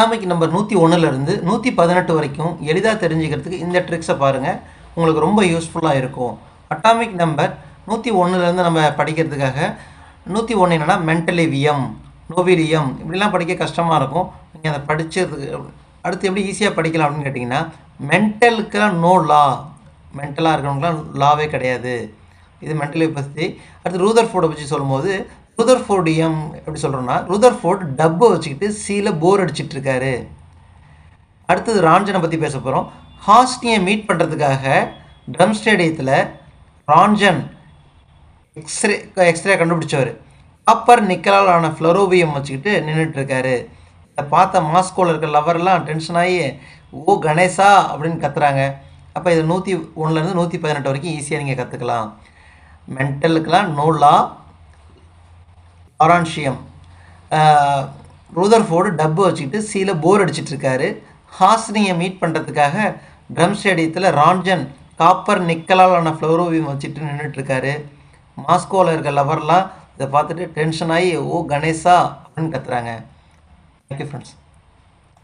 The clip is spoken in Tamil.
அட்டாமிக் நம்பர் நூற்றி ஒன்றுலேருந்து நூற்றி பதினெட்டு வரைக்கும் எளிதாக தெரிஞ்சுக்கிறதுக்கு இந்த ட்ரிக்ஸை பாருங்கள் உங்களுக்கு ரொம்ப யூஸ்ஃபுல்லாக இருக்கும். அட்டாமிக் நம்பர் நூற்றி ஒன்றுலேருந்து நம்ம படிக்கிறதுக்காக நூற்றி ஒன்று என்னென்னா மென்டலிவியம் நோவிலியம் இப்படிலாம் படிக்க கஷ்டமாக இருக்கும். நீங்கள் அதை படிச்சதுக்கு அடுத்து எப்படி ஈஸியாக படிக்கலாம் அப்படின்னு கேட்டிங்கன்னா மென்டலுக்கெல்லாம் நோ லா மென்டலாக இருக்கிறவங்களாம் லாவே கிடையாது. இது மென்டலி பற்றி அடுத்து ரூதர் ஃபோர்டை பற்றி சொல்லும்போது ரூதர் ஃபோர்டியம் எப்படி சொல்கிறோன்னா ரூதர் ஃபோர்ட் டப்பை வச்சுக்கிட்டு சீல போர் அடிச்சிட்டு இருக்காரு. அடுத்தது ராஞ்சனை பற்றி பேச போகிறோம் ஹாஸ்டியை மீட் பண்ணுறதுக்காக ட்ரம் ஸ்டேடியத்தில் ராஞ்சன் எக்ஸ்ரே எக்ஸ்ரே கண்டுபிடிச்சவர். காப்பர் நிக்கலால் ஆன ஃப்ளரோபியம் வச்சுக்கிட்டு நின்றுட்டுருக்காரு இதை பார்த்த மாஸ்கோவில் இருக்கிற லவர்லாம் டென்ஷன் ஆகி ஓ கணேசா! அப்படின்னு கத்துறாங்க. அப்போ இது நூற்றி ஒன்றுலேருந்து நூற்றி பதினெட்டு வரைக்கும் ஈஸியாக நீங்கள் கற்றுக்கலாம் மென்டலுக்கெலாம் நூலா ஆரான்ஷியம் ரூதர்ஃபோர்டு டப்பு வச்சுக்கிட்டு சீல போர் அடிச்சிட்ருக்காரு. ஹாஸ்னியை மீட் பண்ணுறதுக்காக ட்ரம் ஸ்டேடியத்தில் ராஞ்சன் காப்பர் நிக்கலாலான ஃப்ளோரோவியம் வச்சுட்டு நின்றுட்டுருக்காரு மாஸ்கோவில் இருக்க லவர்லாம் இதை பார்த்துட்டு டென்ஷன் ஆகி ஓ கணேசா அப்படின்னு கத்துறாங்க. Thank you friends